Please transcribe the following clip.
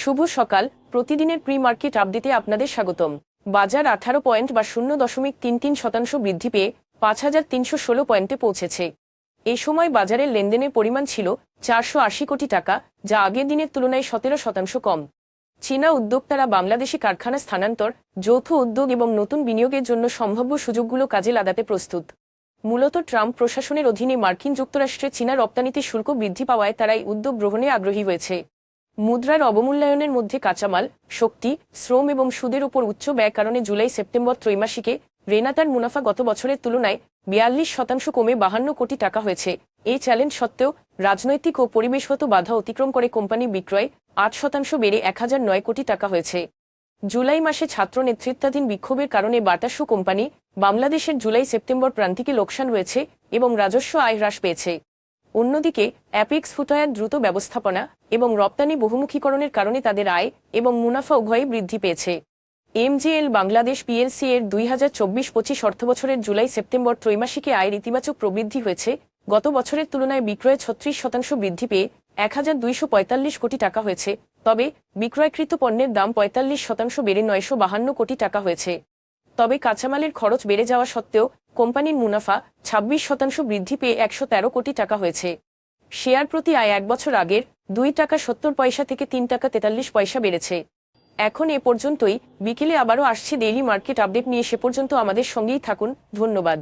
শুভ সকাল। প্রতিদিনের pre market আপডেটে আপনাদের স্বাগতম। বাজার আঠারো পয়েন্ট বা শূন্য দশমিক তিন তিন শতাংশ বৃদ্ধি পেয়ে পাঁচ হাজার তিনশো ষোলো পয়েন্টে পৌঁছেছে। এ সময় বাজারের লেনদেনের পরিমাণ ছিল চারশো আশি কোটি টাকা, যা আগের দিনের তুলনায় সতেরো শতাংশ কম। চীনা উদ্যোক্তারা বাংলাদেশি কারখানা স্থানান্তর, যৌথ উদ্যোগ এবং নতুন বিনিয়োগের জন্য সম্ভাব্য সুযোগগুলো কাজে লাগাতে প্রস্তুত। মূলত ট্রাম্প প্রশাসনের অধীনে মার্কিন যুক্তরাষ্ট্রে চীনা রপ্তানিতে শুল্ক বৃদ্ধি পাওয়ায় তারা এই উদ্যোগ গ্রহণে আগ্রহী হয়েছে। মুদ্রার অবমূল্যায়নের মধ্যে কাঁচামাল, শক্তি, শ্রম এবং সুদের উপর উচ্চ ব্যয় কারণে জুলাই সেপ্টেম্বর ত্রৈমাসিকে রেনাতার মুনাফা গত বছরের তুলনায় বিয়াল্লিশ শতাংশ কমে বাহান্ন কোটি টাকা হয়েছে। এই চ্যালেঞ্জ সত্ত্বেও রাজনৈতিক ও পরিবেশগত বাধা অতিক্রম করে কোম্পানি বিক্রয় আট শতাংশ বেড়ে এক হাজার নয় কোটি টাকা হয়েছে। জুলাই মাসে ছাত্র নেতৃত্বাধীন বিক্ষোভের কারণে বাটাসু কোম্পানি বাংলাদেশের জুলাই সেপ্টেম্বর প্রান্তিকে লোকসান হয়েছে এবং রাজস্ব আয় হ্রাস পেয়েছে। অন্যদিকে, অ্যাপিক্স ফুটওয়্যার দ্রুত ব্যবস্থাপনা এবং রপ্তানি বহুমুখীকরণের কারণে তাদের আয় এবং মুনাফা উভয়ই বৃদ্ধি পেয়েছে। এমজিএল বাংলাদেশ পিএলসি এর দুই হাজার চব্বিশ পঁচিশ অর্থবছরের জুলাই সেপ্টেম্বর ত্রৈমাসিকে আয়ের ইতিবাচক প্রবৃদ্ধি হয়েছে। গত বছরের তুলনায় বিক্রয়ে ছত্রিশ শতাংশ বৃদ্ধি পেয়ে এক হাজার দুইশো পঁয়তাল্লিশ কোটি টাকা হয়েছে। তবে বিক্রয়কৃত পণ্যের দাম পঁয়তাল্লিশ শতাংশ বেড়ে নয়শো বাহান্ন কোটি টাকা হয়েছে। তবে কাঁচামালের খরচ বেড়ে যাওয়া সত্ত্বেও কোম্পানির মুনাফা ২৬ শতাংশ বৃদ্ধি পেয়ে একশো তেরো কোটি টাকা হয়েছে। শেয়ার প্রতি আয় এক বছর আগের দুই টাকা সত্তর পয়সা থেকে তিন টাকা তেতাল্লিশ পয়সা বেড়েছে। এখন এ পর্যন্তই। বিকেলে আবারও আসছে ডেইলি মার্কেট আপডেট নিয়ে সে পর্যন্ত আমাদের সঙ্গেই থাকুন। ধন্যবাদ।